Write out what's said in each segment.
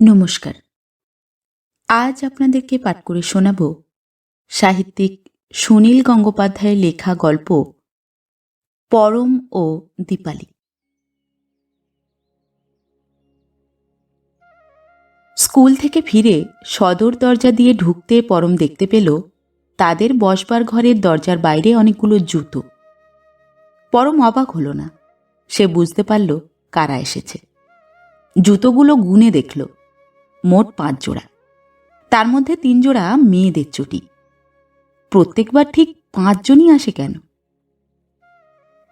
নমস্কার। আজ আপনাদেরকে পাঠ করে শোনাব সাহিত্যিক সুনীল গঙ্গোপাধ্যায়ের লেখা গল্প পরম ও দীপালি। স্কুল থেকে ফিরে সদর দরজা দিয়ে ঢুকতে পরম দেখতে পেল তাদের বসবার ঘরের দরজার বাইরে অনেকগুলো জুতো। পরম অবাক হলো না, সে বুঝতে পারল কারা এসেছে। জুতোগুলো গুনে দেখল। মোট পাঁচ জোড়া। তার মধ্যে তিন জোড়া মেয়েদের চটি। প্রত্যেকবার ঠিক পাঁচজনই আসে কেন?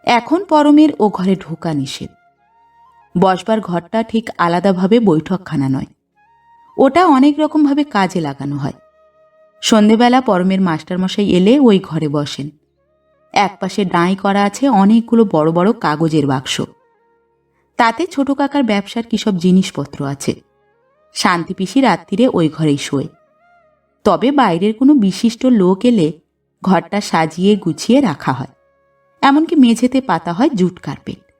এখন পরমের ও ঘরে ঢোকা নিষেধ। বসবার ঘরটা ঠিক আলাদাভাবে বৈঠকখানা নয়। ওটা অনেক রকমভাবে কাজে লাগানো হয়। সন্ধেবেলা পরমের মাস্টারমশাই এলে ওই ঘরে বসেন। একপাশে ডাঁই করা আছে অনেকগুলো বড় বড় কাগজের বাক্স। তাতে ছোট কাকার ব্যবসার কিসব জিনিসপত্র আছে? শান্তি পিসি রাত্রিরে ওই ঘরেই শোয়। তবে বাইরের কোনো বিশিষ্ট লোক এলে ঘরটা সাজিয়ে গুছিয়ে রাখা হয়। এমনকি মেঝেতে পাতা হয় জুট কার্পেট।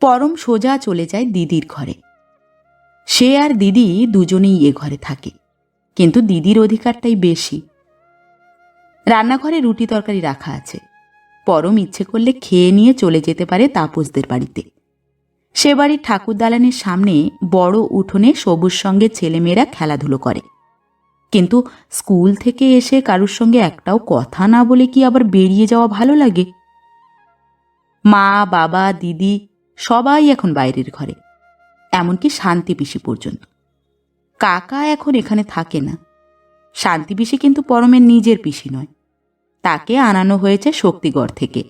পরম সোজা চলে যায় দিদির ঘরে। সে আর দিদি দুজনেই এ ঘরে থাকে। কিন্তু দিদির অধিকারটাই বেশি। রান্নাঘরে রুটি তরকারি রাখা আছে। পরম ইচ্ছে করলে খেয়ে নিয়ে চলে যেতে পারে তাপসদের বাড়িতে। সে বাড়ির ঠাকুর দালানের সামনে বড় উঠোনে সবুজ সঙ্গে ছেলেমেয়েরা খেলাধুলো করে। কিন্তু স্কুল থেকে এসে কারুর সঙ্গে একটাও কথা না বলে কি আবার বেরিয়ে যাওয়া ভালো লাগে? মা, বাবা, দিদি সবাই এখন বাইরের ঘরে, এমনকি শান্তি পিসি পর্যন্ত। কাকা এখন এখানে থাকে না। শান্তি পিসি কিন্তু পরমের নিজের পিসি নয়। তাকে আনানো হয়েছে শক্তিগড় থেকে।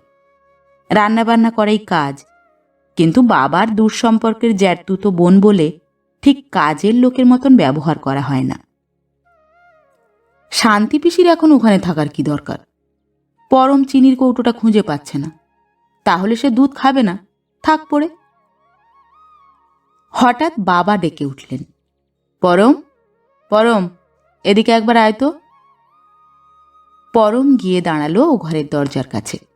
রান্নাবান্না করাই কাজ। কিন্তু বাবার দূর সম্পর্কের জ্যাঠতুতো বোন বলে ঠিক কাজের লোকের মতন ব্যবহার করা হয় না। শান্তি পিসির এখন ওখানে থাকার কি দরকার? পরম চিনির কৌটোটা খুঁজে পাচ্ছে না। তাহলে সে দুধ খাবে না। থাক পড়ে। হঠাৎ বাবা ডেকে উঠলেন। পরম পরম, এদিকে একবার আয় তো। পরম গিয়ে দাঁড়াল ও ঘরের দরজার কাছে।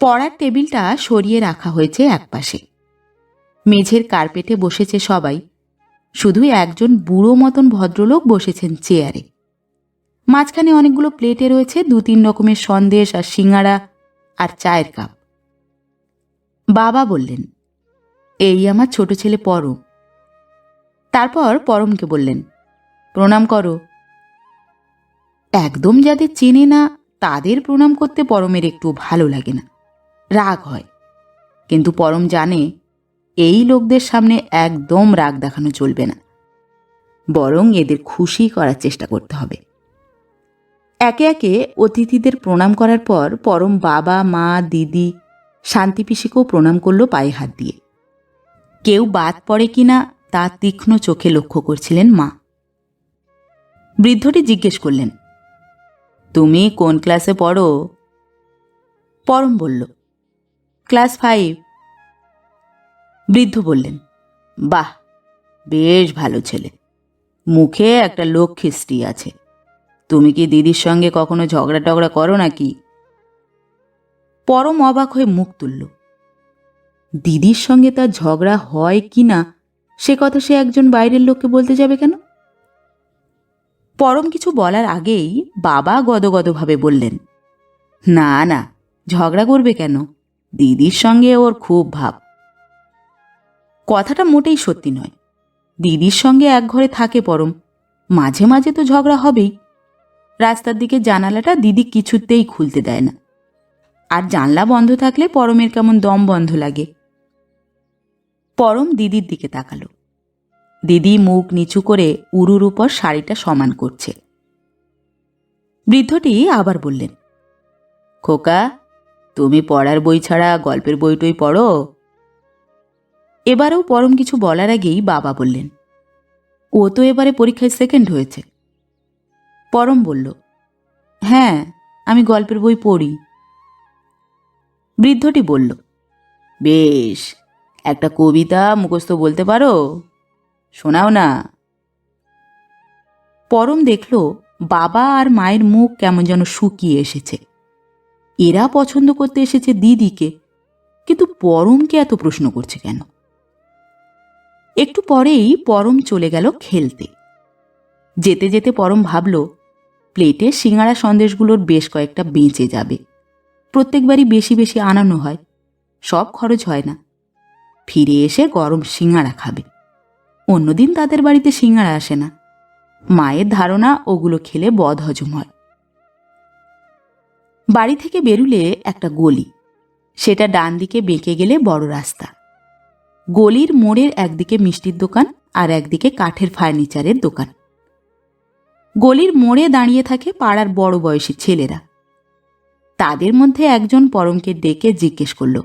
পড়ার টেবিলটা সরিয়ে রাখা হয়েছে একপাশে। মেঝের কার্পেটে বসেছে সবাই। শুধু একজন বুড়ো মতন ভদ্রলোক বসেছেন চেয়ারে। মাঝখানে অনেকগুলো প্লেটে রয়েছে দু তিন রকমের সন্দেশ আর সিঙ্গাড়া আর চায়ের কাপ। বাবা বললেন, এই আমার ছোট ছেলে পরম। তারপর পরমকে বললেন, প্রণাম করো। একদম যাদের চেনে না, তাদের প্রণাম করতে পরমের একটু ভালো লাগে না। রাগ হয়। কিন্তু পরম জানে, এই লোকদের সামনে একদম রাগ দেখানো চলবে না। বরং এদের খুশি করার চেষ্টা করতে হবে। একে একে অতিথিদের প্রণাম করার পর পরম বাবা, মা, দিদি, শান্তি পিসিকেও প্রণাম করল পায়ে হাত দিয়ে। কেউ বাদ পড়ে কিনা তা তীক্ষ্ণ চোখে লক্ষ্য করছিলেন মা। বৃদ্ধটি জিজ্ঞেস করলেন, তুমি কোন ক্লাসে পড়ো? পরম বলল ক্লাস ফাইভ। বৃদ্ধ বললেন, বাহ, বেশ ভালো ছেলে। মুখে একটা লক্ষ্মী আছে। তুমি কি দিদির সঙ্গে কখনো ঝগড়া টগড়া করো নাকি? পরম অবাক হয়ে মুখ তুলল। দিদির সঙ্গে তার ঝগড়া হয় কি না, সে কথা সে একজন বাইরের লোককে বলতে যাবে কেন? পরম কিছু বলার আগেই বাবা গদগদভাবে বললেন, না না, ঝগড়া করবে কেন? দিদির সঙ্গে ওর খুব ভাব। কথাটা মোটেই সত্যি নয়। দিদির সঙ্গে এক ঘরে থাকে পরম। মাঝে মাঝে তো ঝগড়া হবেই। রাস্তার দিকে জানালাটা দিদি কিছুতেই খুলতে দেয় না। আর জানলা বন্ধ থাকলে পরমের কেমন দম বন্ধ লাগে। পরম দিদির দিকে তাকালো। দিদি মুখ নিচু করে উরুর উপর শাড়িটা সমান করছে। বৃদ্ধটি আবার বললেন, খোকা তুমি পড়ার বই ছাড়া গল্পের বইটই পড়ো? এবারেও পরম কিছু বলার আগেই বাবা বললেন, ও তো এবারে পরীক্ষায় সেকেন্ড হয়েছে। পরম বলল হ্যাঁ আমি গল্পের বই পড়ি। বৃদ্ধটি বলল, বেশ, একটা কবিতা মুখস্থ বলতে পারো? শোনাও না। পরম দেখল বাবা আর মায়ের মুখ কেমন যেন শুকিয়ে এসেছে। এরা পছন্দ করতে এসেছে দিদিকে। কিন্তু পরমকে এত প্রশ্ন করছে কেন? একটু পরেই পরম চলে গেল খেলতে। যেতে যেতে পরম ভাবল, প্লেটে সিঙ্গারা সন্দেশগুলোর বেশ কয়েকটা বেঁচে যাবে। প্রত্যেকবারই বেশি বেশি আনানো হয়, সব খরচ হয় না। ফিরে এসে গরম সিঙ্গারা খাবে। অন্যদিন তাদের বাড়িতে সিঙ্গারা আসে না। মায়ের ধারণা, ওগুলো খেলে বদ হজম হয়। বাড়ি থেকে বেরুলে একটা গলি। সেটা ডান দিকে বেঁকে গেলে বড় রাস্তা। গলির মোড়ের একদিকে মিষ্টির দোকান আর একদিকে কাঠের ফার্নিচারের দোকান। গলির মোড়ে দাঁড়িয়ে থাকে পাড়ার বড় বয়সী ছেলেরা। তাদের মধ্যে একজন পরমকে ডেকে জিজ্ঞেস করল,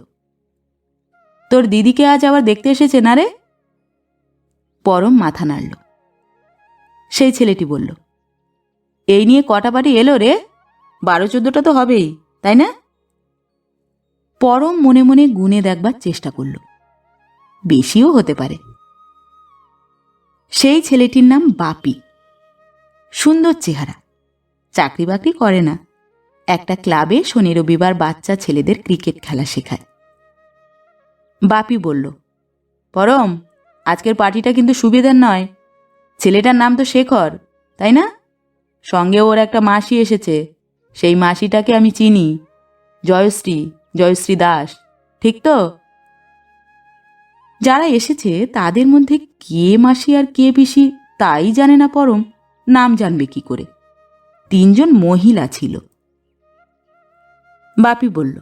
তোর দিদিকে আজ আবার দেখতে এসেছে না রে? পরম মাথা নাড়ল। সেই ছেলেটি বলল, এই নিয়ে কটা বাড়ি এলো রে? বারো চোদ্দটা তো হবেই, তাই না? পরম মনে মনে গুনে দেখবার চেষ্টা করল। বেশিও হতে পারে। সেই ছেলেটির নাম বাপি। সুন্দর চেহারা। চাকরি বাকরি করে না। একটা ক্লাবে শনি রবিবার বাচ্চা ছেলেদের ক্রিকেট খেলা শেখায়। বাপি বলল, পরম, আজকের পার্টিটা কিন্তু সুবিধার নয়। ছেলেটার নাম তো শেখর, তাই না? সঙ্গে ওর একটা মাসি এসেছে। সেই মাসিটাকে আমি চিনি। জয়শ্রী জয়শ্রী দাস, ঠিক তো? যারা এসেছে তাদের মধ্যে কে মাসি আর কে পিসি তাই জানে না পরম, নাম জানবে কি করে। তিনজন মহিলা ছিল। বাপি বলল,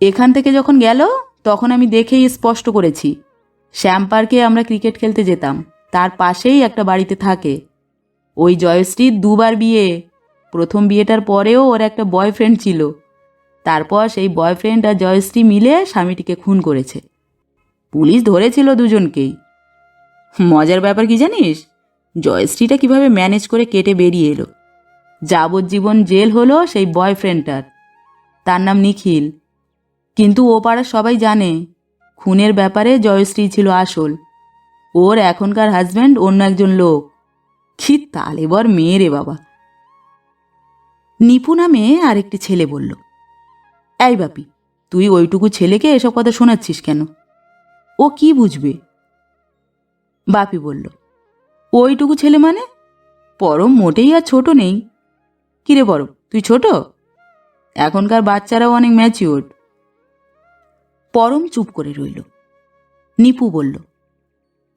এখান থেকে যখন গেল, তখন আমি দেখেই স্পষ্ট করেছি। শ্যাম পার্কে আমরা ক্রিকেট খেলতে যেতাম, তার পাশেই একটা বাড়িতে থাকে। ওই জয়শ্রীর দুবার বিয়ে প্রথম বিয়েটার পরেও ওর একটা বয়ফ্রেন্ড ছিল। তারপর সেই বয়ফ্রেন্ড আর জয়শ্রী মিলে স্বামীটিকে খুন করেছে। পুলিশ ধরেছিল দুজনকেই। মজার ব্যাপার কি জানিস? জয়শ্রীটা কীভাবে ম্যানেজ করে কেটে বেরিয়ে এলো। যাবজ্জীবন জেল হলো সেই বয়ফ্রেন্ডটার তার নাম নিখিল। কিন্তু ও পাড়ার সবাই জানে, খুনের ব্যাপারে জয়শ্রী ছিল আসল। ওর এখনকার হাজব্যান্ড অন্য একজন লোক। কি তালেবর মেয়ে রে বাবা। নিপু নামে আরেকটি ছেলে বলল, এই বাপি, তুই ওইটুকু ছেলেকে এসব কথা শোনাচ্ছিস কেন? ও কি বুঝবে? বাপি বলল, ওইটুকু ছেলে মানে? পরম মোটেই আর ছোট নেই। কিরে পরম তুই ছোট? এখনকার বাচ্চারাও অনেক ম্যাচিওর। পরম চুপ করে রইল। নিপু বলল,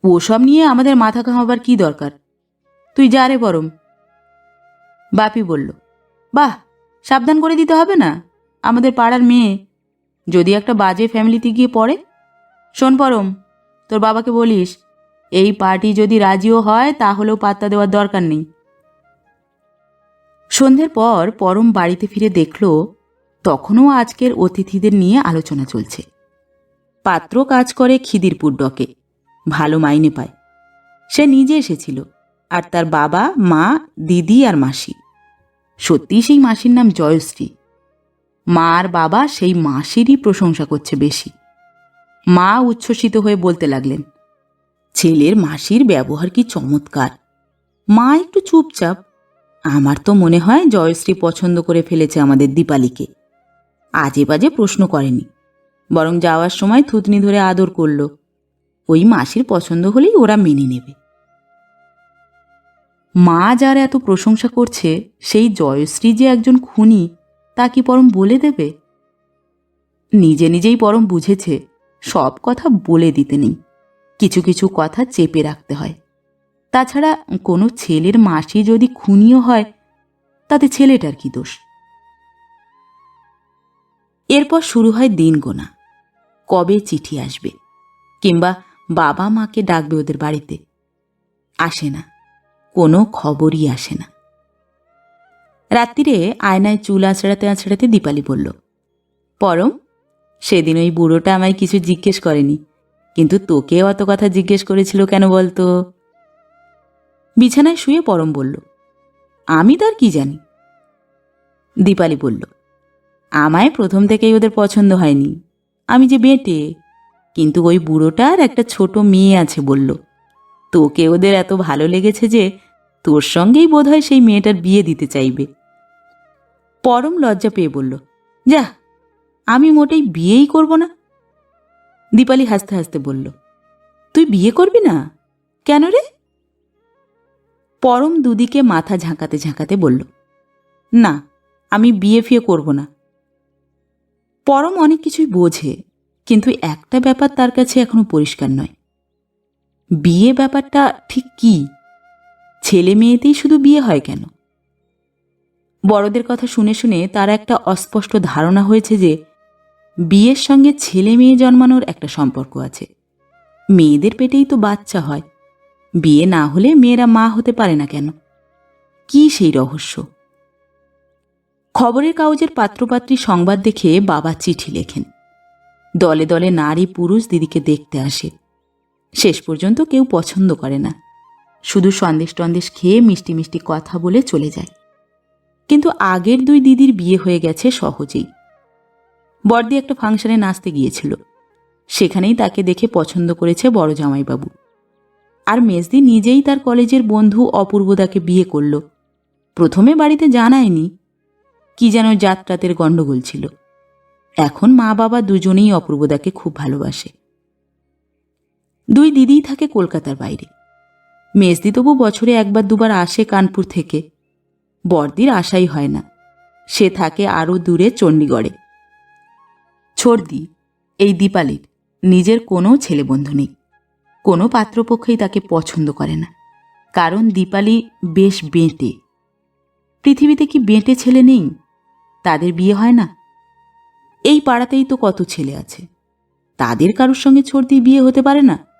ওসব নিয়ে আমাদের মাথা ঘামাবার কি দরকার? তুই যা রে পরম। বাপি বলল বাহ, সাবধান করে দিতে হবে না। আমাদের পাড়ার মেয়ে যদি একটা বাজে ফ্যামিলিতে গিয়ে পড়ে? শোন পরম, তোর বাবাকে বলিস, এই পার্টি যদি রাজিও হয়, তাহলেও পাত্তা দেওয়ার দরকার নেই। সন্ধ্যের পর পরম বাড়িতে ফিরে দেখল, তখনও আজকের অতিথিদের নিয়ে আলোচনা চলছে। পাত্র কাজ করে খিদিরপুর ডকে, ভালো মাইনে পায়। সে নিজে এসেছিল, আর তার বাবা, মা, দিদি আর মাসি। সত্যি সেই মাসির নাম জয়শ্রী। মা আর বাবা সেই মাসিরই প্রশংসা করছে বেশি। মা উচ্ছ্বসিত হয়ে বলতে লাগলেন, ছেলের মাসির ব্যবহার কি চমৎকার। মা একটু চুপচাপ। আমার তো মনে হয় জয়শ্রী পছন্দ করে ফেলেছে আমাদের দীপালিকে। আজে বাজে প্রশ্ন করেনি। বরং যাওয়ার সময় থুতনি ধরে আদর করল। ওই মাসির পছন্দ হলেই ওরা মেনে নেবে। মা যার এত প্রশংসা করছে, সেই জয়শ্রী যে একজন খুনি, তা কি পরম বলে দেবে? নিজে নিজেই পরম বুঝেছে, সব কথা বলে দিতে নেই। কিছু কিছু কথা চেপে রাখতে হয়। তাছাড়া কোনো ছেলের মাসি যদি খুনিও হয়, তাতে ছেলেটার কি দোষ? এরপর শুরু হয় দিন গোনা কবে চিঠি আসবে? কিংবা বাবা মাকে ডাকবে ওদের বাড়িতে? আসে না। কোনো খবরই আসে না। রাত্রিরে আয়নায় চুল আছড়াতে আছড়াতে দীপালি বলল, পরম, সেদিন ওই বুড়োটা আমায় কিছু জিজ্ঞেস করেনি, কিন্তু তোকে অত কথা জিজ্ঞেস করেছিল কেন বলতো? বিছানায় শুয়ে পরম বলল, আমি তার কি জানি? দীপালি বলল, আমায় প্রথম থেকেই ওদের পছন্দ হয়নি। আমি যে বেটে, কিন্তু ওই বুড়োটার একটা ছোট মেয়ে আছে বলল তোকে ওদের এত ভালো লেগেছে যে তোর সঙ্গেই বোধহয় সেই মেয়েটার বিয়ে দিতে চাইবে। পরম লজ্জা পেয়ে বলল, যা, আমি মোটেই বিয়েই করব না। দীপালি হাসতে হাসতে বলল, তুই বিয়ে করবি না? কেন রে? পরম দুদিকে মাথা ঝাঁকাতে ঝাঁকাতে বলল, না, আমি বিয়ে ফিয়ে করব না। পরম অনেক কিছুই বোঝে, কিন্তু একটা ব্যাপার তার কাছে এখনও পরিষ্কার নয়। বিয়ে ব্যাপারটা ঠিক কি? ছেলে মেয়েতেই শুধু বিয়ে হয় কেন? বড়দের কথা শুনে শুনে তার একটা অস্পষ্ট ধারণা হয়েছে যে, বিয়ের সঙ্গে ছেলে মেয়ে জন্মানোর একটা সম্পর্ক আছে। মেয়েদের পেটেই তো বাচ্চা হয়। বিয়ে না হলে মেয়েরা মা হতে পারে না কেন? কি সেই রহস্য? খবরের কাগজের পাত্রপাত্রী সংবাদ দেখে বাবা চিঠি লেখেন। দলে দলে নারী পুরুষ দিদিকে দেখতে আসে। শেষ পর্যন্ত কেউ পছন্দ করে না। শুধু সন্দেশ টন্দেশ খেয়ে মিষ্টি মিষ্টি কথা বলে চলে যায়। কিন্তু আগের দুই দিদির বিয়ে হয়ে গেছে সহজেই। বর্দি একটা ফাংশনে নাচতে গিয়েছিল। সেখানেই তাকে দেখে পছন্দ করেছে বড় জামাইবাবু। আর মেজদি নিজেই তার কলেজের বন্ধু অপূর্বদাকে বিয়ে করল। প্রথমে বাড়িতে জানায়নি, কি যেন যাত্রাতের গণ্ডগোল ছিল। এখন মা বাবা দুজনেই অপূর্বদাকে খুব ভালোবাসে। দুই দিদিই থাকে কলকাতার বাইরে। মেজদি তবু বছরে একবার দুবার আসে কানপুর থেকে। বর্দির আশাই হয় না। সে থাকে আরও দূরে চণ্ডীগড়ে। ছর্দি এই দীপালির নিজের কোনো ছেলে বন্ধু নেই। কোনো পাত্রপক্ষই তাকে পছন্দ করে না। কারণ দীপালি বেশ বেঁটে। পৃথিবীতে কি বেঁটে ছেলে নেই? তাদের বিয়ে হয় না? এই পাড়াতেই তো কত ছেলে আছে। তাদের কারোর সঙ্গে ছর্দি বিয়ে হতে পারে না?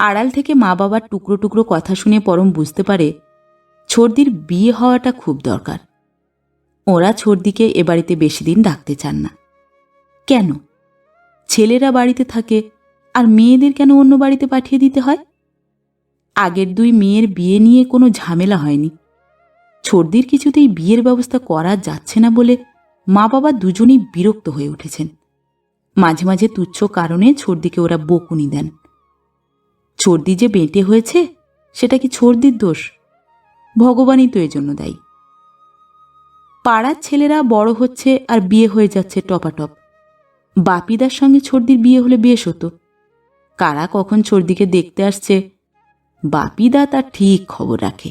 আড়াল থেকে মা বাবার টুকরো টুকরো কথা শুনে পরম বুঝতে পারে ছর্দির বিয়ে হওয়াটা খুব দরকার। ওরা ছর্দিকে এ বাড়িতে বেশি দিন রাখতে চান না। কেন? ছেলেরা বাড়িতে থাকে আর মেয়েদের কেন অন্য বাড়িতে পাঠিয়ে দিতে হয়? আগের দুই মেয়ের বিয়ে নিয়ে কোনো ঝামেলা হয়নি। ছর্দির কিছুতেই বিয়ের ব্যবস্থা করা যাচ্ছে না বলে মা বাবা দুজনেই বিরক্ত হয়ে উঠেছেন। মাঝে মাঝে তুচ্ছ কারণে ছর্দিকে ওরা বকুনি দেন। ছর্দি যে বেঁটে হয়েছে, সেটা কি ছর্দির দোষ? ভগবানই তো এজন্য দায়ী। পাড়ার ছেলেরা বড় হচ্ছে আর বিয়ে হয়ে যাচ্ছে টপাটপ। বাপিদার সঙ্গে ছর্দির বিয়ে হলে বেশ হতো। কারা কখন ছর্দিকে দেখতে আসছে, বাপিদা তার ঠিক খবর রাখে।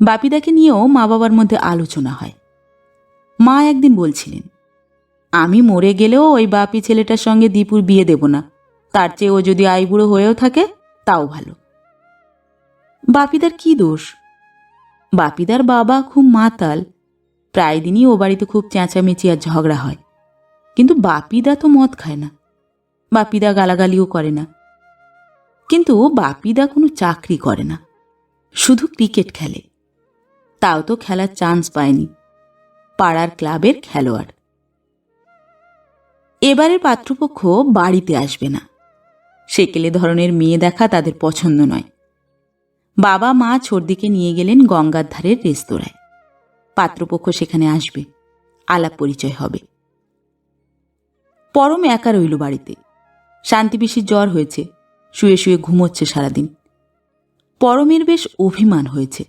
বাপিদাকে নিয়েও মা বাবার মধ্যে আলোচনা হয়। মা একদিন বলছিলেন, আমি মরে গেলেও ওই বাপি ছেলেটার সঙ্গে দীপুর বিয়ে দেব না। তার চেয়ে ও যদি আইবুড়ো হয়েও থাকে, তাও ভালো। বাপিদার কি দোষ? বাপিদার বাবা খুব মাতাল। প্রায় দিনই ও বাড়িতে খুব চেঁচামেচি আর ঝগড়া হয়। কিন্তু বাপিদা তো মদ খায় না। বাপিদা গালাগালিও করে না। কিন্তু বাপিদা কোনো চাকরি করে না। শুধু ক্রিকেট খেলে। তাও তো খেলার চান্স পায়নি। পাড়ার ক্লাবের খেলোয়াড়। এবারের পাত্রপক্ষ বাড়িতে আসবে না। সেকেলে ধরনের মেয়ে দেখা তাদের পছন্দ নয়। বাবা মা ছর্দিকে নিয়ে গেলেন গঙ্গার ধারের রেস্তোরাঁয়। পাত্রপক্ষ সেখানে আসবে, আলাপ পরিচয় হবে। পরম একা রইল বাড়িতে। শান্তি পিসির জ্বর হয়েছে, শুয়ে শুয়ে ঘুমোচ্ছে সারাদিন। পরমের বেশ অভিমান হয়েছে।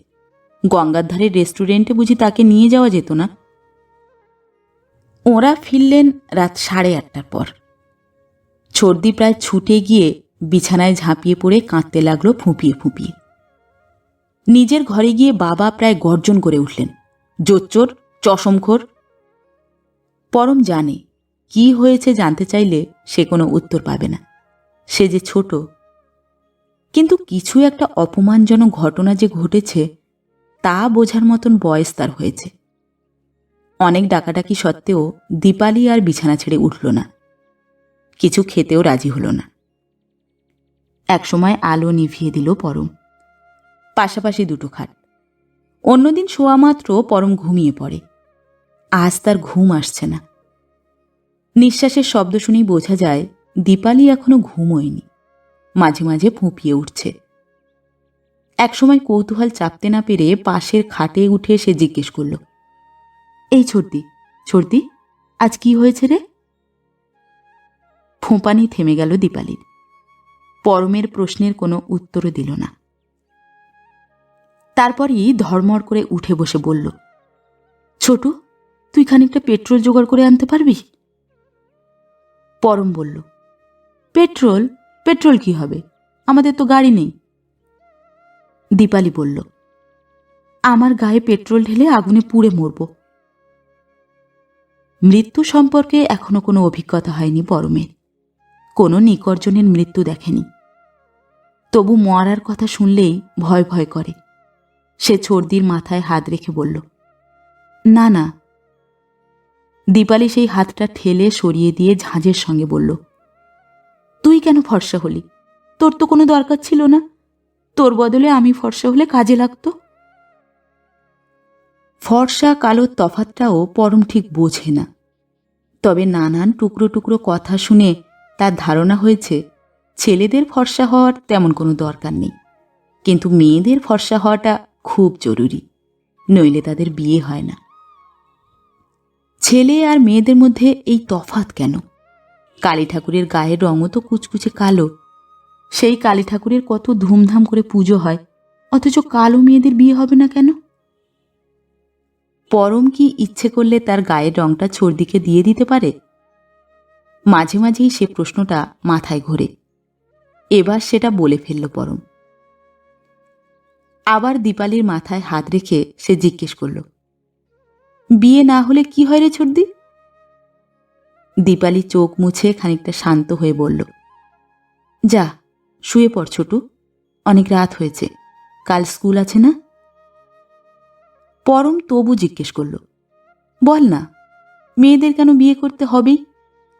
গঙ্গার ধারের রেস্টুরেন্টে বুঝি তাকে নিয়ে যাওয়া যেত না। ওরা ফিরলেন রাত সাড়ে আটটার পর। ছর্দি প্রায় ছুটে গিয়ে বিছানায় ঝাঁপিয়ে পড়ে কাঁদতে লাগল ফুঁপিয়ে ফুঁপিয়ে। নিজের ঘরে গিয়ে বাবা প্রায় গর্জন করে উঠলেন, জোচ্চোর, চশমখোর। পরম জানে, কি হয়েছে জানতে চাইলে সে কোনো উত্তর পাবে না। সে যে ছোট। কিন্তু কিছু একটা অপমানজনক ঘটনা যে ঘটেছে, তা বোঝার মতন বয়স তার হয়েছে। অনেক ডাকাডাকি সত্ত্বেও দীপালি আর বিছানা ছেড়ে উঠল না। কিছু খেতেও রাজি হলো না। একসময় আলো নিভিয়ে দিল পরম। পাশাপাশি দুটো খাট। অন্যদিন শোয়া মাত্র পরম ঘুমিয়ে পড়ে। আজ তার ঘুম আসছে না। নিঃশ্বাসের শব্দ শুনেই বোঝা যায়, দীপালি এখনও ঘুমোয়নি। মাঝে মাঝে ফুঁপিয়ে উঠছে। একসময় কৌতূহল চাপতে না পেরে পাশের খাটে উঠে সে জিজ্ঞেস করল, এই ছর্দি ছর্দি, আজ কি হয়েছে রে? ফোঁপানি থেমে গেল দীপালির পরমের প্রশ্নের কোনো উত্তরও দিল না। তারপরই ধর্মর করে উঠে বসে বলল, ছোট, তুই খানিকটা পেট্রোল জোগাড় করে আনতে পারবি? পরম বলল, পেট্রোল? পেট্রোল কি হবে? আমাদের তো গাড়ি নেই। দীপালি বলল, আমার গায়ে পেট্রোল ঢেলে আগুনে পুড়ে মরব। মৃত্যু সম্পর্কে এখনও কোনো অভিজ্ঞতা হয়নি পরমের। কোনো নিকর্জনের মৃত্যু দেখেনি। তবু মরার কথা শুনলেই ভয় ভয় করে। সে ছর্দির মাথায় হাত রেখে বলল, না না। দীপালি সেই হাতটা ঠেলে সরিয়ে দিয়ে ঝাঁঝের সঙ্গে বলল, তুই কেন ফর্সা হলি? তোর তো কোনো দরকার ছিল না। তোর বদলে আমি ফর্সা হলে কাজে লাগতো? ফর্সা কালোর তফাতটাও পরম ঠিক বোঝে না। তবে নানান টুকরো টুকরো কথা শুনে তার ধারণা হয়েছে, ছেলেদের ফর্সা হওয়ার তেমন কোনো দরকার নেই। কিন্তু মেয়েদের ফর্সা হওয়াটা খুব জরুরি, নইলে তাদের বিয়ে হয় না। ছেলে আর মেয়েদের মধ্যে এই তফাত কেন? কালী ঠাকুরের গায়ের রঙও তো কুচকুচে কালো। সেই কালী ঠাকুরের কত ধুমধাম করে পুজো হয়, অথচ কালো মেয়েদের বিয়ে হবে না কেন? পরম কি ইচ্ছে করলে তার গায়ের রংটা ছর্দিকে দিয়ে দিতে পারে? মাঝে মাঝেই সে প্রশ্নটা মাথায় ঘোরে। এবার সেটা বলে ফেলল পরম। আবার দীপালির মাথায় হাত রেখে সে জিজ্ঞেস করল, বিয়ে না হলে কি হয় রে ছর্দি দীপালি চোখ মুছে খানিকটা শান্ত হয়ে বলল, যা, শুয়ে পড় ছোটু, অনেক রাত হয়েছে, কাল স্কুল আছে না? পরম তবু জিজ্ঞেস করল, বল না, মেয়েদের কেন বিয়ে করতে হবেই?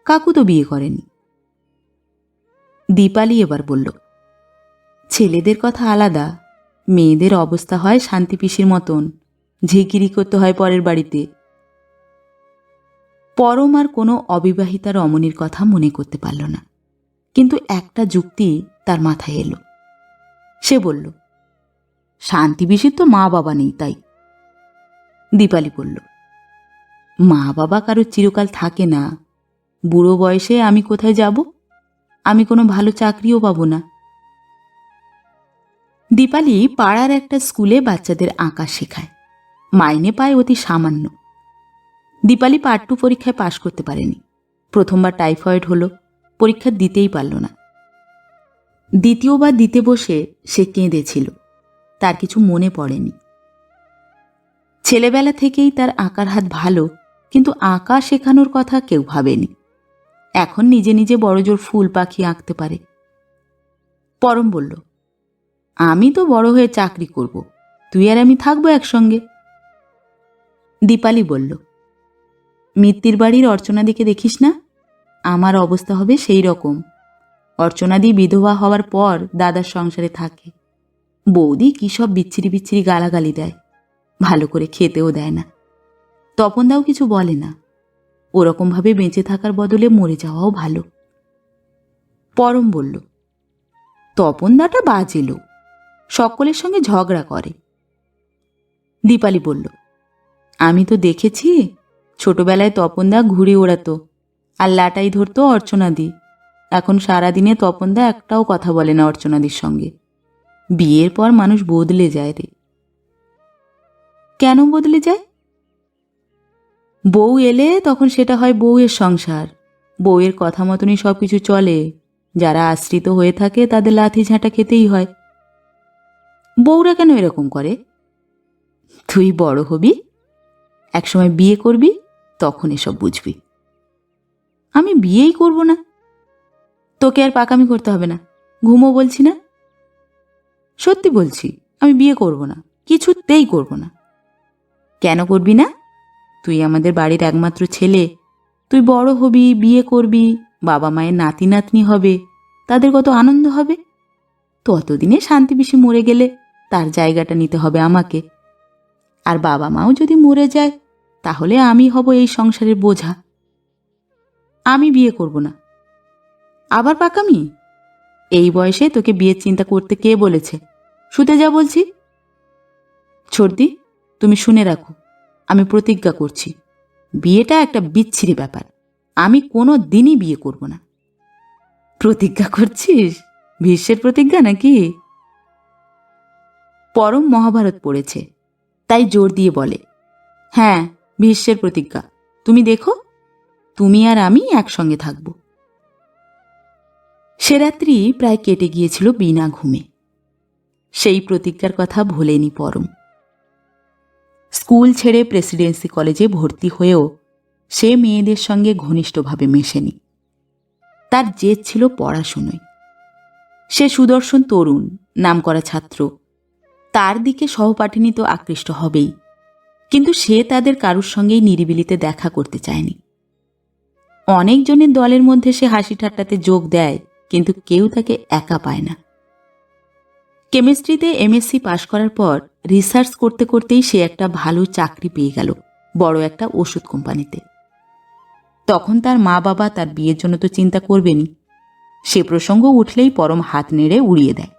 কাকু তো বিয়ে করেনি। দীপালি এবার বলল, ছেলেদের কথা আলাদা, মেয়েদের অবস্থা হয় শান্তি পিসির মতন, ঝিকিরি করতে হয় পরের বাড়িতে। পরম আর কোনো অবিবাহিতা রমণীর কথা মনে করতে পারল না, কিন্তু একটা যুক্তি তার মাথায় এলো। সে বলল, শান্তি পিসির তো মা বাবা নেই তাই। দীপালি বলল মা বাবা কারও চিরকাল থাকে না বুড়ো বয়সে আমি কোথায় যাব? আমি কোনো ভালো চাকরিও পাবো না। দীপালি পাড়ার একটা স্কুলে বাচ্চাদের আঁকা শেখায়। মাইনে পায় অতি সামান্য। দীপালি পার্ট টু পরীক্ষায় পাশ করতে পারেনি। প্রথমবার টাইফয়েড হলো, পরীক্ষা দিতেই পারল না। দ্বিতীয়বার দিতে বসে সে কেঁদেছিল। তার কিছু মনে পড়েনি। ছেলেবেলা থেকেই তার আঁকার হাত ভালো, কিন্তু আঁকা শেখানোর কথা কেউ ভাবেনি। এখন নিজে নিজে বড়জোর ফুল পাখি আঁকতে পারে। পরম বলল, আমি তো বড় হয়ে চাকরি করব, তুই আর আমি থাকব একসঙ্গে? দীপালি বলল, মিত্তির বাড়ির অর্চনাদিকে দেখিস না? আমার অবস্থা হবে সেই রকম। অর্চনাদি বিধবা হওয়ার পর দাদার সংসারে থাকে। বৌদি কী সব বিচ্ছিরি বিচ্ছিরি গালাগালি দেয়। ভালো করে খেতেও দেয় না। তপনদাও কিছু বলে না। ওরকমভাবে বেঁচে থাকার বদলে মরে যাওয়াও ভালো। পরম বলল, তপনদাটা বাজে লোক, সকলের সঙ্গে ঝগড়া করে। দীপালি বলল, আমি তো দেখেছি, ছোটবেলায় তপনদা ঘুরে ওড়াতো, আর লাটাই ধরতো অর্চনাদি। এখন সারাদিনে তপনদা একটাও কথা বলে না অর্চনাদির সঙ্গে। বিয়ের পর মানুষ বদলে যায় রে। কেন বদলে যায়? বউ এলে তখন সেটা হয় বউয়ের সংসার। বউয়ের কথা মতনই সব কিছু চলে। যারা আশ্রিত হয়ে থাকে তাদের লাথি ঝাঁটা খেতেই হয়। বউরা কেন এরকম করে? তুই বড় হবি, একসময় বিয়ে করবি, তখন এসব বুঝবি। আমি বিয়েই করব না। তোকে আর পাকামি করতে হবে না। ঘুমো বলছি না। সত্যি বলছি, আমি বিয়ে করব না। কিছুতেই করব না। কেন করবি না? তুই আমাদের বাড়ির একমাত্র ছেলে। তুই বড় হবি, বিয়ে করবি, বাবা মায়ের নাতি নাতনি হবে। তাদের কত আনন্দ হবে? ততদিনে শান্তি বেশি মরে গেলে তার জায়গাটা নিতে হবে আমাকে। আর বাবা মাও যদি মরে যায়, তাহলে আমি হব এই সংসারের বোঝা। আমি বিয়ে করব না। আবার পাকামি? এই বয়সে তোকে বিয়ের চিন্তা করতে কে বলেছে? শুতে যা বলছি। ছর্দি, তুমি শুনে রাখো। আমি প্রতিজ্ঞা করছি। বিয়েটা একটা বিচ্ছিরি ব্যাপার। আমি কোনো দিনই বিয়ে করব না। প্রতিজ্ঞা করছিস? ভীষ্মের প্রতিজ্ঞা নাকি? পরম মহাভারত পড়েছে। তাই জোর দিয়ে বলে হ্যাঁ ভীষ্মের প্রতিজ্ঞা। তুমি দেখো, তুমি আর আমি একসঙ্গে থাকব। সে রাত্রি প্রায় কেটে গিয়েছিল বিনা ঘুমে। সেই প্রতিজ্ঞার কথা ভোলেনি পরম। স্কুল ছেড়ে প্রেসিডেন্সি কলেজে ভর্তি হয়েও সে মেয়েদের সঙ্গে ঘনিষ্ঠভাবে মেশেনি। তার জেদ ছিল পড়াশুনোয়। সে সুদর্শন তরুণ, নামকরা ছাত্র। তার দিকে সহপাঠিনী তো আকৃষ্ট হবেই, কিন্তু সে তাদের কারুর সঙ্গেই নিরিবিলিতে দেখা করতে চায়নি। অনেকজনের দলের মধ্যে সে হাসি ঠাট্টাতে যোগ দেয়, কিন্তু কেউ তাকে একা পায় না। কেমিস্ট্রিতে এমএসসি পাশ করার পর রিসার্চ করতে করতেই সে একটা ভালো চাকরি পেয়ে গেল, বড় একটা ওষুধ কোম্পানিতে। তখন তার মা বাবা তার বিয়ের জন্য তো চিন্তা করবেনই। সে প্রসঙ্গ উঠলেই পরম হাত নেড়ে উড়িয়ে দেয়।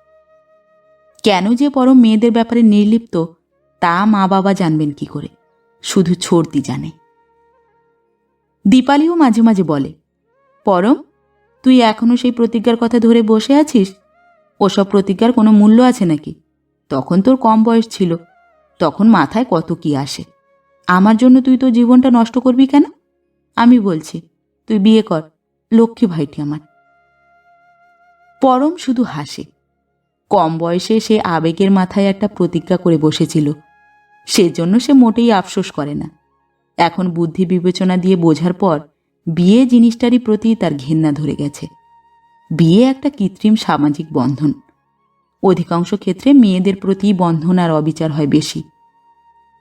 কেন যে পরম মেয়েদের ব্যাপারে নির্লিপ্ত, তা মা বাবা জানবেন কি করে, শুধু ছর্দি জানে। দীপালিও মাঝে মাঝে বলে, পরম, তুই এখনও সেই প্রতিজ্ঞার কথা ধরে বসে আছিস? ওসব প্রতিজ্ঞার কোনো মূল্য আছে নাকি? তখন তোর কম বয়স ছিল। তখন মাথায় কত কি আসে। আমার জন্য তুই তো জীবনটা নষ্ট করবি কেন? আমি বলছি, তুই বিয়ে কর, লক্ষ্মী ভাইটি আমার। পরম শুধু হাসে। কম বয়সে সে আবেগের মাথায় একটা প্রতিজ্ঞা করে বসেছিল। সেজন্য সে মোটেই আফসোস করে না। এখন বুদ্ধি বিবেচনা দিয়ে বোঝার পর, বিয়ে জিনিসটারই প্রতি তার ঘেন্না ধরে গেছে। বিয়ে একটা কৃত্রিম সামাজিক বন্ধন। অধিকাংশ ক্ষেত্রে মেয়েদের প্রতি বন্ধন আর অবিচার হয় বেশি।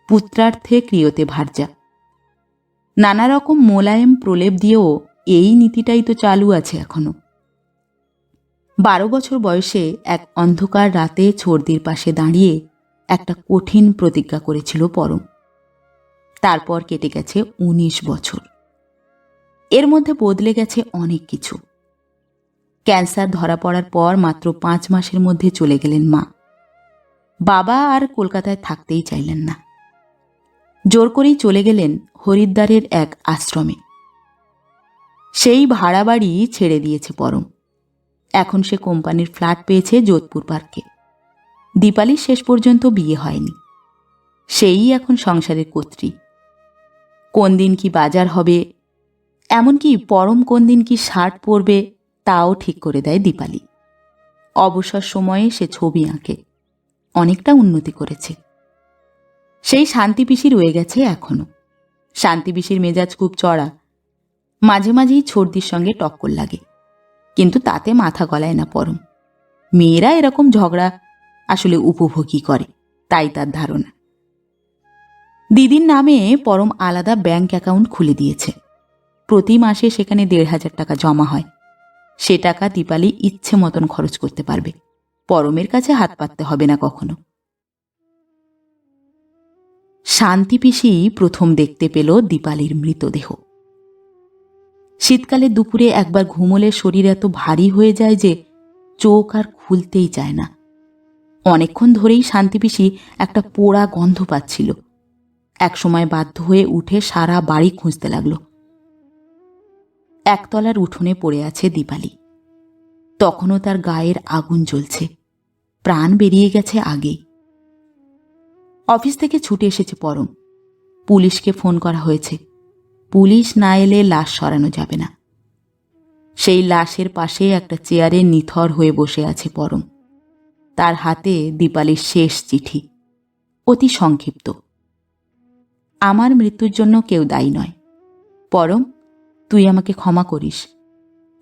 পুত্রার্থে ক্রিয়তে ভার্যা। নানা রকম মোলায়েম প্রলেপ দিয়েও এই নীতিটাই তো চালু আছে এখনও। বারো বছর বয়সে এক অন্ধকার রাতে ছর্দির পাশে দাঁড়িয়ে একটা কঠিন প্রতিজ্ঞা করেছিল পরম। তারপর কেটে গেছে উনিশ বছর। এর মধ্যে বদলে গেছে অনেক কিছু। ক্যান্সার ধরা পড়ার পর মাত্র পাঁচ মাসের মধ্যে চলে গেলেন মা। বাবা আর কলকাতায় থাকতেই চাইলেন না। জোর করেই চলে গেলেন হরিদ্বারের এক আশ্রমে। সেই ভাড়া বাড়ি ছেড়ে দিয়েছে পরম। এখন সে কোম্পানির ফ্ল্যাট পেয়েছে যোধপুর পার্কে। দীপালির শেষ পর্যন্ত বিয়ে হয়নি। সেই এখন সংসারের কর্ত্রী। কোন দিন কি বাজার হবে? এমনকি পরম কোন দিন কি শার্ট পরবে? তাও ঠিক করে দেয় দীপালি। অবসর সময়ে সে ছবি আঁকে। অনেকটা উন্নতি করেছে। সেই শান্তি পিসি রয়ে গেছে এখনও। শান্তি পিসির মেজাজ খুব চড়া। মাঝে মাঝেই ছর্দির সঙ্গে টক্কর লাগে। কিন্তু তাতে মাথা গলায় না পরম। মেয়েরা এরকম ঝগড়া আসলে উপভোগী করে, তাই তার ধারণা। দিদির নামে পরম আলাদা ব্যাংক অ্যাকাউন্ট খুলে দিয়েছে। প্রতি মাসে সেখানে দেড় হাজার টাকা জমা হয়। সে টাকা দীপালি ইচ্ছে মতন খরচ করতে পারবে। পরমের কাছে হাত পাততে হবে না কখনো। শান্তি পিসি প্রথম দেখতে পেল দীপালির মৃতদেহ। শীতকালে দুপুরে একবার ঘুমলে শরীর এত ভারী হয়ে যায় যে চোখ আর খুলতেই চায় না। অনেকক্ষণ ধরেই শান্তিপিসি একটা পোড়া গন্ধ পাচ্ছিল। একসময় বাধ্য হয়ে উঠে সারা বাড়ি খুঁজতে লাগল। একতলার উঠোনে পড়ে আছে দীপালি। তখনও তার গায়ের আগুন জ্বলছে। প্রাণ বেরিয়ে গেছে আগেই অফিস থেকে ছুটে এসেছে পরম। পুলিশকে ফোন করা হয়েছে। পুলিশ না এলে লাশ সরানো যাবে না। সেই লাশের পাশে একটা চেয়ারে নিথর হয়ে বসে আছে পরম। তার হাতে দীপালির শেষ চিঠি। অতি সংক্ষিপ্ত। আমার মৃত্যুর জন্য কেউ দায়ী নয়। পরম তুই আমাকে ক্ষমা করিস।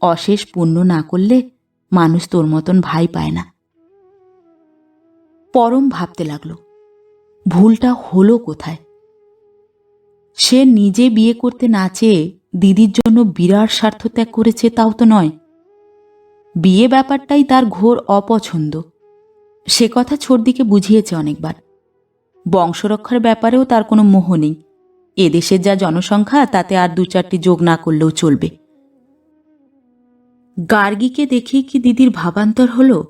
অশেষ পুণ্য না করলে মানুষ তোর মতন ভাই পায় না। পরম ভাবতে লাগল, ভুলটা হলো কোথায়? সে নিজে বিয়ে করতে না চেয়ে দিদির জন্য বিরাট স্বার্থ ত্যাগ করেছে তাও তো নয়। বিয়ে ব্যাপারটাই তার ঘোর অপছন্দ। সে কথা ছোটদিকে বুঝিয়েছে অনেকবার। বংশরক্ষার ব্যাপারেও তার কোনো মোহ নেই। এদেশের যা জনসংখ্যা, তাতে আর দু চারটি যোগ না করলেও চলবে। গার্গীকে দেখেই কি দিদির ভাবান্তর হলো?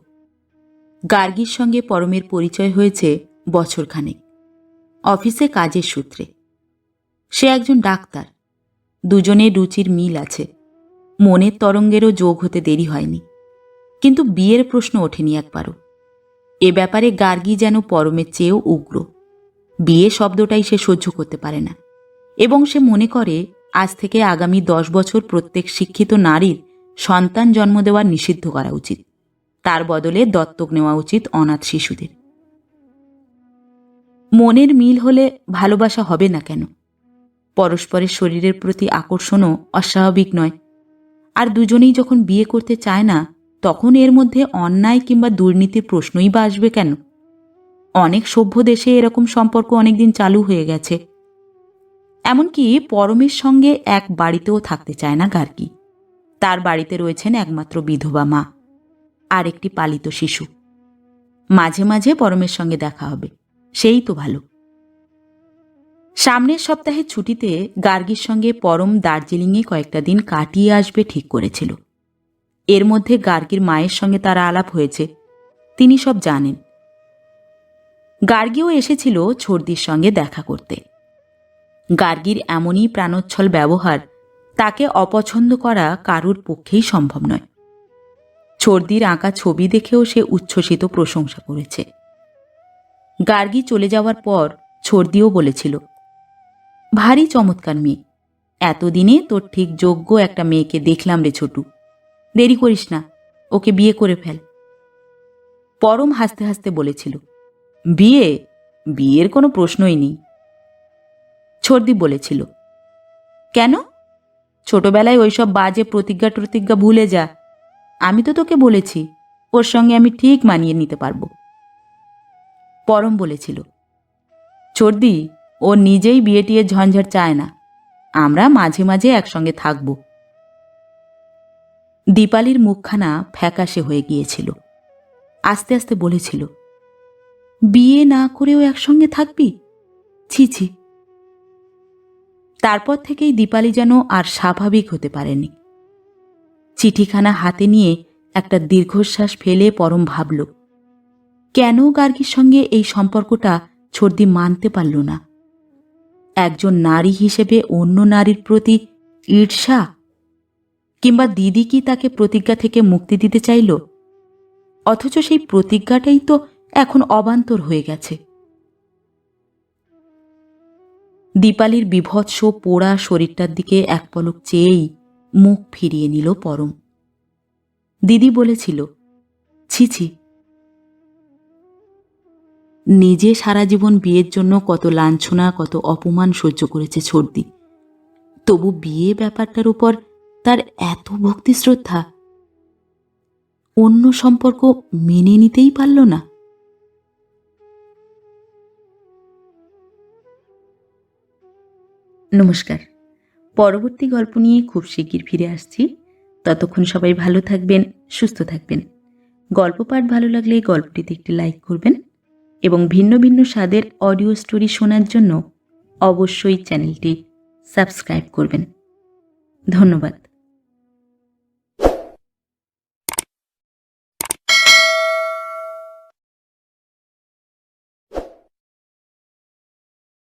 গার্গীর সঙ্গে পরমের পরিচয় হয়েছে বছরখানেক, অফিসে কাজের সূত্রে। সে একজন ডাক্তার দুজনের রুচির মিল আছে, মনের তরঙ্গেরও যোগ হতে দেরি হয়নি। কিন্তু বিয়ের প্রশ্ন ওঠেনি একবারও। এ ব্যাপারে গার্গী যেন পরমের চেয়েও উগ্র। বিয়ে শব্দটাই সে সহ্য করতে পারে না। এবং সে মনে করে, আজ থেকে আগামী দশ বছর প্রত্যেক শিক্ষিত নারীর সন্তান জন্ম দেওয়া নিষিদ্ধ করা উচিত। তার বদলে দত্তক নেওয়া উচিত অনাথ শিশুদের। মনের মিল হলে ভালোবাসা হবে না কেন? পরস্পরের শরীরের প্রতি আকর্ষণও অস্বাভাবিক নয়। আর দুজনেই যখন বিয়ে করতে চায় না, তখন এর মধ্যে অন্যায় কিংবা দুর্নীতির প্রশ্নই বা আসবে কেন? অনেক সভ্য দেশে এরকম সম্পর্ক অনেকদিন চালু হয়ে গেছে। এমনকি পরমের সঙ্গে এক বাড়িতেও থাকতে চায় না গার্গী। তার বাড়িতে রয়েছেন একমাত্র বিধবা মা আর একটি পালিত শিশু। মাঝে মাঝে পরমের সঙ্গে দেখা হবে, সেই তো ভালো। সামনের সপ্তাহে ছুটিতে গার্গীর সঙ্গে পরম দার্জিলিংয়ে কয়েকটা দিন কাটিয়ে আসবে ঠিক করেছিল। এর মধ্যে গার্গীর মায়ের সঙ্গে তারা আলাপ হয়েছে, তিনি সব জানেন। গার্গীও এসেছিল ছর্দির সঙ্গে দেখা করতে। গার্গীর এমনই প্রাণোচ্ছল ব্যবহার, তাকে অপছন্দ করা কারুর পক্ষেই সম্ভব নয়। ছর্দির আঁকা ছবি দেখেও সে উচ্ছ্বসিত প্রশংসা করেছে। গার্গী চলে যাওয়ার পর ছর্দিও বলেছিল, ভারী চমৎকার মেয়ে। এতদিনে তোর ঠিক যোগ্য একটা মেয়েকে দেখলাম রে ছোটু। দেরি করিস না, ওকে বিয়ে করে ফেল। পরম হাসতে হাসতে বলেছিল, বিয়ে? বিয়ের কোনো প্রশ্নই নেই। ছর্দি বলেছিল। কেন? ছোটবেলায় ওইসব বাজে প্রতিজ্ঞা প্রতিজ্ঞা ভুলে যা। আমি তো তোকে বলেছি, ওর সঙ্গে আমি ঠিক মানিয়ে নিতে পারব। পরম বলেছিল চর্দি ও নিজেই বিয়ে টিয়ে ঝঞ্ঝাট চায় না। আমরা মাঝে মাঝে একসঙ্গে থাকব। দীপালির মুখখানা ফ্যাকাশে হয়ে গিয়েছিল। আস্তে আস্তে বলেছিল, বিয়ে না করেও একসঙ্গে থাকবি? ছি ছি তারপর থেকেই দীপালি যেন আর স্বাভাবিক হতে পারেনি। চিঠিখানা হাতে নিয়ে একটা দীর্ঘশ্বাস ফেলে পরম ভাবল, কেন গার্গীর সঙ্গে এই সম্পর্কটা ছর্দি মানতে পারল না? একজন নারী হিসেবে অন্য নারীর প্রতি ঈর্ষা? কিংবা দিদি কি তাকে প্রতিজ্ঞা থেকে মুক্তি দিতে চাইল? অথচ সেই প্রতিজ্ঞাটাই তো এখন অবান্তর হয়ে গেছে। দীপালির বিভৎস পোড়া শরীরটার দিকে এক পলক চেয়েই মুখ ফিরিয়ে নিল পরম। দিদি বলেছিল, ছি ছি। নিজে সারা জীবন বিয়ের জন্য কত লাঞ্ছনা, কত অপমান সহ্য করেছে ছর্দি। তবু বিয়ে ব্যাপারটার উপর তার এত ভক্তি শ্রদ্ধা, অন্য সম্পর্ক মেনে নিতেই পারল না। নমস্কার। পরবর্তী গল্প নিয়ে খুব শিগগির ফিরে আসছি। ততক্ষণ সবাই ভালো থাকবেন, সুস্থ থাকবেন। গল্প পাঠ ভালো লাগলে গল্পটিতে একটি লাইক করবেন এবং ভিন্ন ভিন্ন স্বাদের অডিও স্টোরি শোনার জন্য অবশ্যই চ্যানেলটি সাবস্ক্রাইব করবেন। ধন্যবাদ।